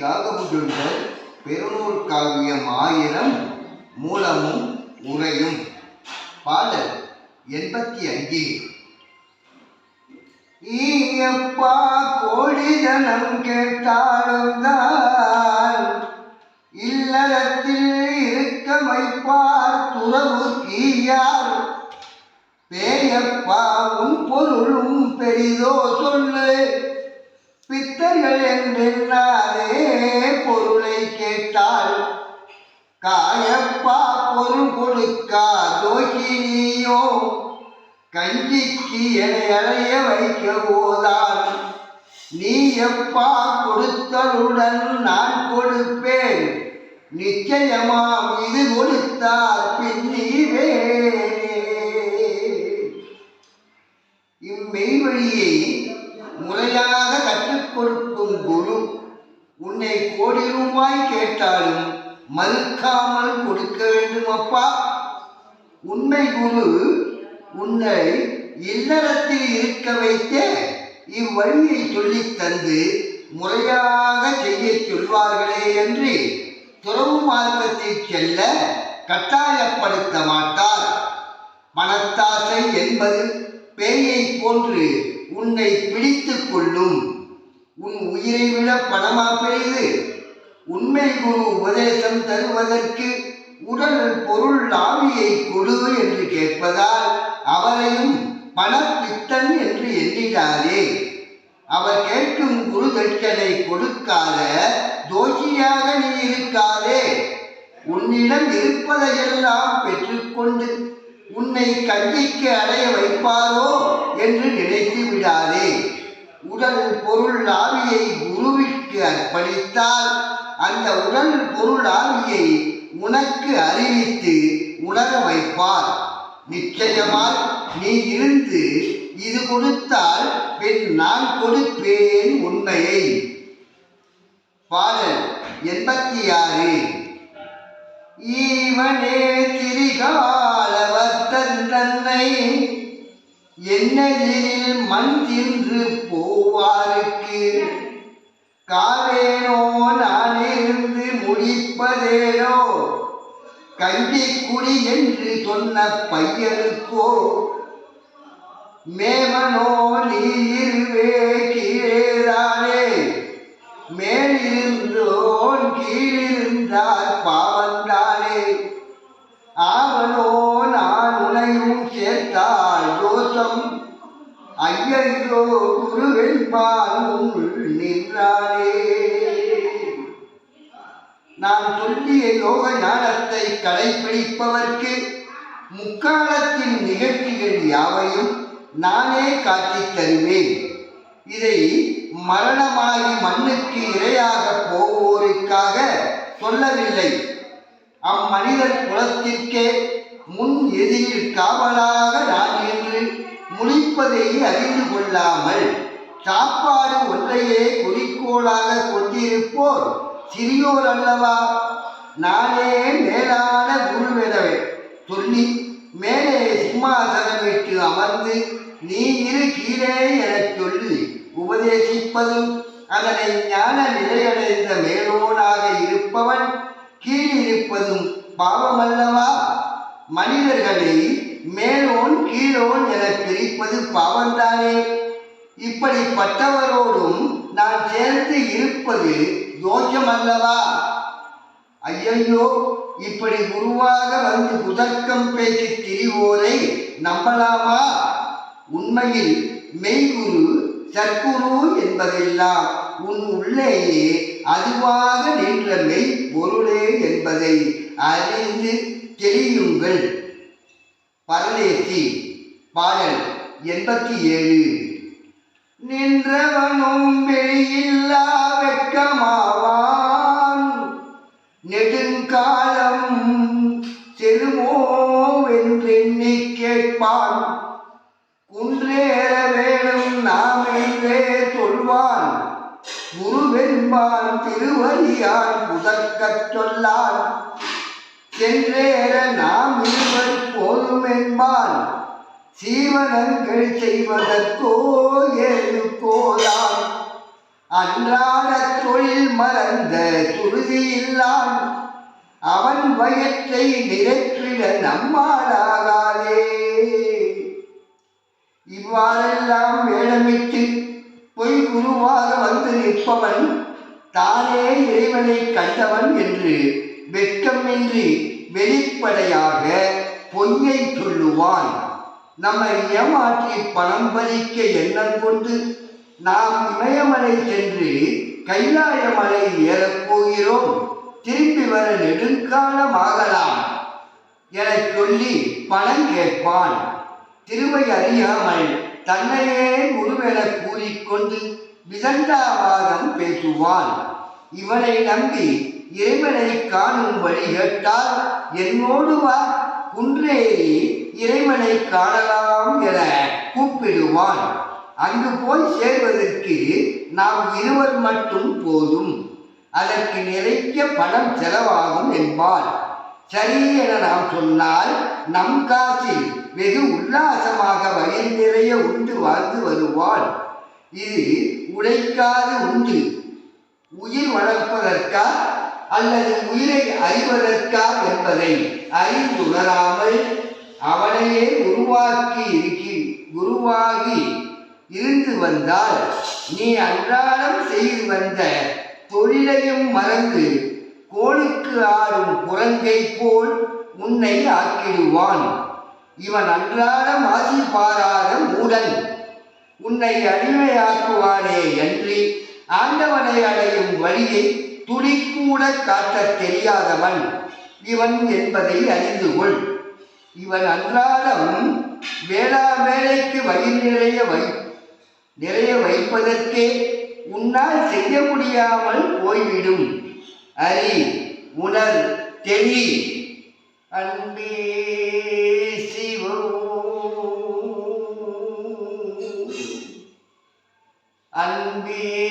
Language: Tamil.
காகபுஜுண்டர் பெருநூல் காவியம் ஆயிரம் மூலமும் உரையும் பாடல் எண்பத்தி அஞ்சு ஈயப்பா கோடிதனம் கேட்டாலும் தான் இல்லறத்தில் இருக்க வைப்பார் துறவு கீயார் பேயப்பா உன் பொருளும் பெரிதோ சொல்லு. பித்தர்கள் என்றென்னாலே பொருளை கேட்டால் காயப்பா பொருள் கொடுக்கா தோகினியோ கஞ்சிக்கு என்னை அலைய வைக்க போதால் நீ எப்பா கொடுத்தலுடன் நான் கொடுப்பேன். நிச்சயமாம் இது கொடுத்தார் பின்னிவே இம்மெய்வழியை முறையாக கொடுக்கும் குரு உன்னை கோடி ரூபாய் கேட்டாலும் மறுக்காமல் கொடுக்க வேண்டும் அப்பா உண்மை குரு உன்னை இல்லறத்தில் இருக்க வைத்தே இவ்வழியை சொல்லித் தந்து முறையாக செய்யச் சொல்வார்களே என்று துறவு மார்க்கத்தில் செல்ல கட்டாயப்படுத்த மாட்டார். மனத்தாசை என்பது பேயை போன்று உன்னை பிடித்துக் கொள்ளும். உன் உயிரை விட பணமா பெரிது. உண்மை குரு உபதேசம் தருவதற்கு உடல் பொருள் ஆவியை கொடு என்று கேட்பதால் அவரையும் பணப்பித்தன் என்று எண்ணிடாதே. அவர் கேட்கும் குரு தட்சனை கொடுக்காத தோஷியாக நீ இருக்காதே. உன்னிடம் இருப்பதையெல்லாம் பெற்றுக்கொண்டு உன்னை கஞ்சிக்கு அடைய வைப்பாரோ என்று நினைத்து விடாதே. உடல் பொருள் ஆவியை குருவிற்கு அர்ப்பணித்தால் அந்த உடல் பொருள் ஆவியை உனக்கு அறிவித்து உணர வைப்பார். நிச்சயமாய் நீ இருந்து இது கொடுத்தால் பின் நான் கொடுப்பேன் உண்மையை. பாடல் எண்பத்தி ஆறு ஈவனே திரிகாலவர்த்தன் தன்னை என்னெதிரில் மண் தின்று போவாருக்கு? காவேனோ நான் இருந்து முடிப்பதேனோ? கஞ்சி குடி என்று சொன்ன பையனுக்கோ? மேமனோ நீருவே கீழேதானே சேர்த்தால் ஐயோ ஐயையோ நின்றாரே நான் சொல்லிய யோக ஞானத்தை கடைபிடிப்பவர்க்கு முக்காலத்தின் நிகழ்ச்சிகள் யாவையும் நானே காட்டி தருவேன். இதை மரணமாகி மண்ணுக்கு இரையாக போவோருக்காக சொல்லவில்லை. அம்மனிதர் குலத்திற்கே முன் எதிரில் காவலாக நான் என்று இருப்பதை அறிந்து கொள்ளாமல் சாப்பாடு ஒன்றையே குறிக்கோளாக கொண்டிருப்போர் சிறியோர் அல்லவா? நானே மேலான குருவெனவே சொல்லி மேலே சிம்மாசனமிட்டு அமர்ந்து நீ இரு கீழே எனச் சொல்லி உபதேசிப்பதும் அதனை ஞான நிலையடைந்த மேலோனாக இருப்பவன் கீழிருப்பதும் பாவமல்லவா? மனிதர்களை மேலோன் கீழோன் என பிரிப்பது பாவந்தானே. இப்படிப்பட்டவரோடும் நான் சேர்ந்து இருப்பது தோஷமல்லவா ஐயையோ இப்படி குருவாக வந்து புதர்க்கம் பேசி திரிவோரை நம்பலாமா? உண்மையில் மெய்குரு சற்குரு என்பதெல்லாம் உன் உள்ளேயே அதுவாக நின்ற மெய் பொருளே என்பதை அறிந்து தெரியுங்கள் பரலேசி பாடல் எண்பத்தி ஏழு. நின்றவனும் வெளியில்லா வெட்கமாவான். நெடுங்காலம் செலுமோவென்றெண்ணி கேட்பான். குன்றேற வேணும் நாம் என்றே சொல்வான். குருவென்பான் திருவழியான் புதற்கச் சொல்லான். சென்றேற நாம் இருவர் போதும் என்பான் சீவனங்கள் செய்வதற்கோ ஏழுக்கோதான் அன்றாட தொழில் மறந்த துருதி இல்லான் அவன் வயத்தை நிறைப்பிட நம்மாலாகாதே இவ்வாறெல்லாம் வேடமிட்டு பொய் குருவாக வந்து நிற்பவன் தானே இறைவனை கண்டவன் என்று வெட்கமின்றி வெளிப்படையாக பொய்யை சொல்லுவான். நம்மை ஏமாற்றி பணம் பறிக்க எண்ணம் கொண்டு நாம் இமயமலை சென்று கைலாய மலை ஏறப்போகிறோம் திரும்பி வர நெடுங்காலம் ஆகலாம் என சொல்லி பணம் கேட்பான். திருவை அறியாமல் தன்னையே குருவென கூறிக்கொண்டு விசண்டாவாதம் பேசுவான். இவனை நம்பி இறைவனை காணும் வழி கேட்டால் என்னோடு வா குன்றேறி இறைவனை காணலாம் என கூப்பிடுவான். அங்கு போய் சேர்வதற்கு நாம் இருவர் மட்டும் போதும். அதற்கு நிறைய பணம் செலவாகும் என்பார் சரி என நாம் சொன்னால் நம் காசில் வெகு உல்லாசமாக வயிறு நிறைய உண்டு வாழ்ந்து வருவாள். இது உழைக்காது உண்டு. உயிர் வளர்ப்பதற்கா அல்லது உயிரை அறிவதற்கா என்பதை அறிந்துணராமல் அவனையே உருவாக்கி இருக்கி உருவாகி இருந்து வந்தால் நீ அன்றாடம் செய்து வந்த தொழிலையும் மறந்து கோளுக்கு ஆடும் குரங்கை போல் உன்னை ஆக்கிடுவான். இவன் அன்றாடம் ஆசி பாராத மூடன். உன்னை அடிமையாக்குவானே என்று ஆண்டவனை அடையும் வழியை துளி கூட காட்ட தெரியாதவன் இவன் என்பதை அறிந்து கொள் இவன் அன்றாடம் வேளா வேலைக்கு வயிறு நிறைய வை நிறைய வைப்பதற்கே உன்னால் செய்ய முடியாமல் போய்விடும். அறி உணர் தெளி அன்பே சிவோ. அன்பே